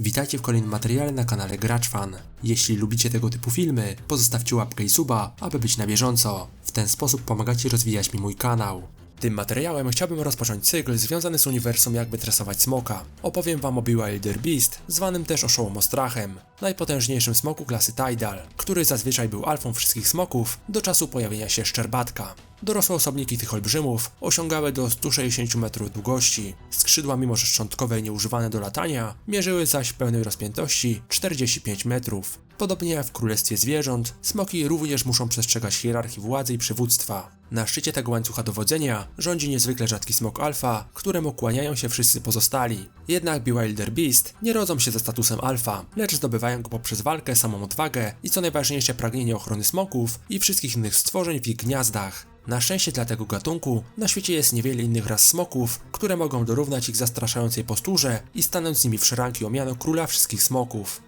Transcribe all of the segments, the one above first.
Witajcie w kolejnym materiale na kanale Gracz Fan. Jeśli lubicie tego typu filmy, pozostawcie łapkę i suba, aby być na bieżąco. W ten sposób pomagacie rozwijać mi mój kanał. Tym materiałem chciałbym rozpocząć cykl związany z uniwersum jakby tresować smoka. Opowiem wam o Bewilder Beast, zwanym też oszołomostrachem, najpotężniejszym smoku klasy Tidal, który zazwyczaj był alfą wszystkich smoków do czasu pojawienia się szczerbatka. Dorosłe osobniki tych olbrzymów osiągały do 160 metrów długości. Skrzydła, mimo że szczątkowe nieużywane do latania, mierzyły zaś w pełnej rozpiętości 45 metrów. Podobnie jak w Królestwie Zwierząt, smoki również muszą przestrzegać hierarchii władzy i przywództwa. Na szczycie tego łańcucha dowodzenia rządzi niezwykle rzadki smok alfa, któremu kłaniają się wszyscy pozostali. Jednak Bewilder Beast nie rodzą się ze statusem alfa, lecz zdobywają go poprzez walkę, samą odwagę i co najważniejsze pragnienie ochrony smoków i wszystkich innych stworzeń w ich gniazdach. Na szczęście dla tego gatunku, na świecie jest niewiele innych ras smoków, które mogą dorównać ich zastraszającej posturze i stanąć z nimi w szranki o miano króla wszystkich smoków.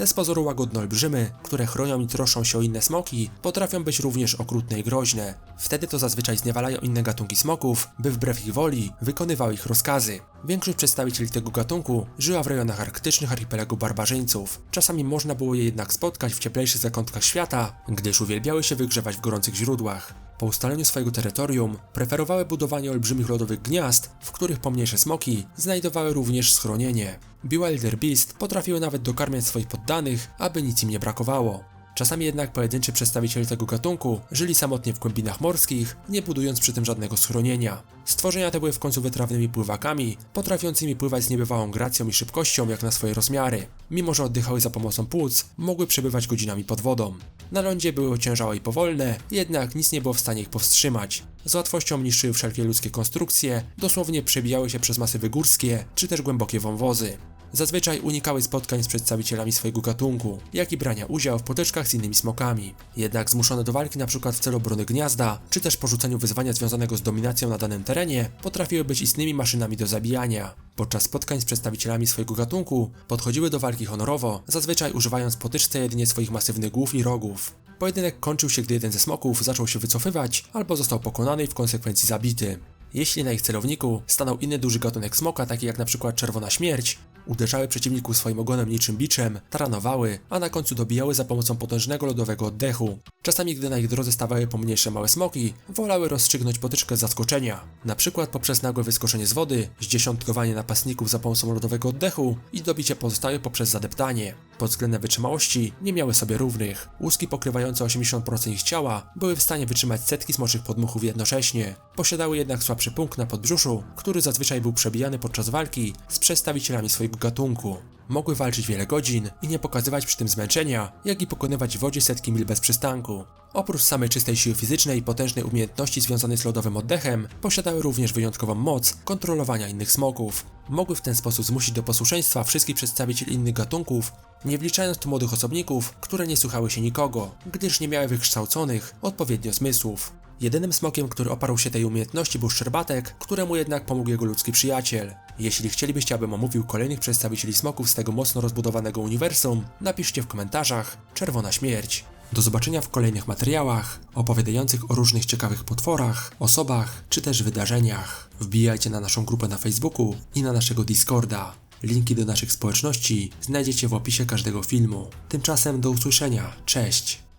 Te z pozoru łagodne olbrzymy, które chronią i troszczą się o inne smoki, potrafią być również okrutne i groźne. Wtedy to zazwyczaj zniewalają inne gatunki smoków, by wbrew ich woli wykonywały ich rozkazy. Większość przedstawicieli tego gatunku żyła w rejonach arktycznych archipelagu barbarzyńców. Czasami można było je jednak spotkać w cieplejszych zakątkach świata, gdyż uwielbiały się wygrzewać w gorących źródłach. Po ustaleniu swojego terytorium preferowały budowanie olbrzymich lodowych gniazd, w których pomniejsze smoki znajdowały również schronienie. Bewilder Beast potrafiły nawet dokarmiać swoich poddanych, aby nic im nie brakowało. Czasami jednak pojedynczy przedstawiciele tego gatunku żyli samotnie w głębinach morskich, nie budując przy tym żadnego schronienia. Stworzenia te były w końcu wytrawnymi pływakami, potrafiącymi pływać z niebywałą gracją i szybkością jak na swoje rozmiary. Mimo, że oddychały za pomocą płuc, mogły przebywać godzinami pod wodą. Na lądzie były ociężałe i powolne, jednak nic nie było w stanie ich powstrzymać. Z łatwością niszczyły wszelkie ludzkie konstrukcje, dosłownie przebijały się przez masywy górskie, czy też głębokie wąwozy. Zazwyczaj unikały spotkań z przedstawicielami swojego gatunku, jak i brania udziału w potyczkach z innymi smokami. Jednak zmuszone do walki np. w celu obrony gniazda, czy też porzuceniu wyzwania związanego z dominacją na danym terenie, potrafiły być istnymi maszynami do zabijania. Podczas spotkań z przedstawicielami swojego gatunku podchodziły do walki honorowo, zazwyczaj używając potyczce jedynie swoich masywnych głów i rogów. Pojedynek kończył się, gdy jeden ze smoków zaczął się wycofywać, albo został pokonany i w konsekwencji zabity. Jeśli na ich celowniku stanął inny duży gatunek smoka, taki jak np. czerwona śmierć, uderzały przeciwników swoim ogonem niczym biczem, taranowały, a na końcu dobijały za pomocą potężnego lodowego oddechu. Czasami, gdy na ich drodze stawały pomniejsze małe smoki, wolały rozstrzygnąć potyczkę zaskoczenia, na przykład poprzez nagłe wyskoczenie z wody, zdziesiątkowanie napastników za pomocą lodowego oddechu i dobicie pozostałych poprzez zadeptanie. Pod względem wytrzymałości nie miały sobie równych. Łuski pokrywające 80% ich ciała były w stanie wytrzymać setki smoczych podmuchów jednocześnie. Posiadały jednak słabszy punkt na podbrzuszu, który zazwyczaj był przebijany podczas walki z przedstawicielami swojego gatunku. Mogły walczyć wiele godzin i nie pokazywać przy tym zmęczenia, jak i pokonywać w wodzie setki mil bez przystanku. Oprócz samej czystej siły fizycznej i potężnej umiejętności związanej z lodowym oddechem, posiadały również wyjątkową moc kontrolowania innych smoków. Mogły w ten sposób zmusić do posłuszeństwa wszystkich przedstawicieli innych gatunków, nie wliczając tu młodych osobników, które nie słuchały się nikogo, gdyż nie miały wykształconych odpowiednio zmysłów. Jedynym smokiem, który oparł się tej umiejętności był Szczerbatek, któremu jednak pomógł jego ludzki przyjaciel. Jeśli chcielibyście, abym omówił kolejnych przedstawicieli smoków z tego mocno rozbudowanego uniwersum, napiszcie w komentarzach Czerwona Śmierć. Do zobaczenia w kolejnych materiałach opowiadających o różnych ciekawych potworach, osobach czy też wydarzeniach. Wbijajcie na naszą grupę na Facebooku i na naszego Discorda. Linki do naszych społeczności znajdziecie w opisie każdego filmu. Tymczasem do usłyszenia. Cześć!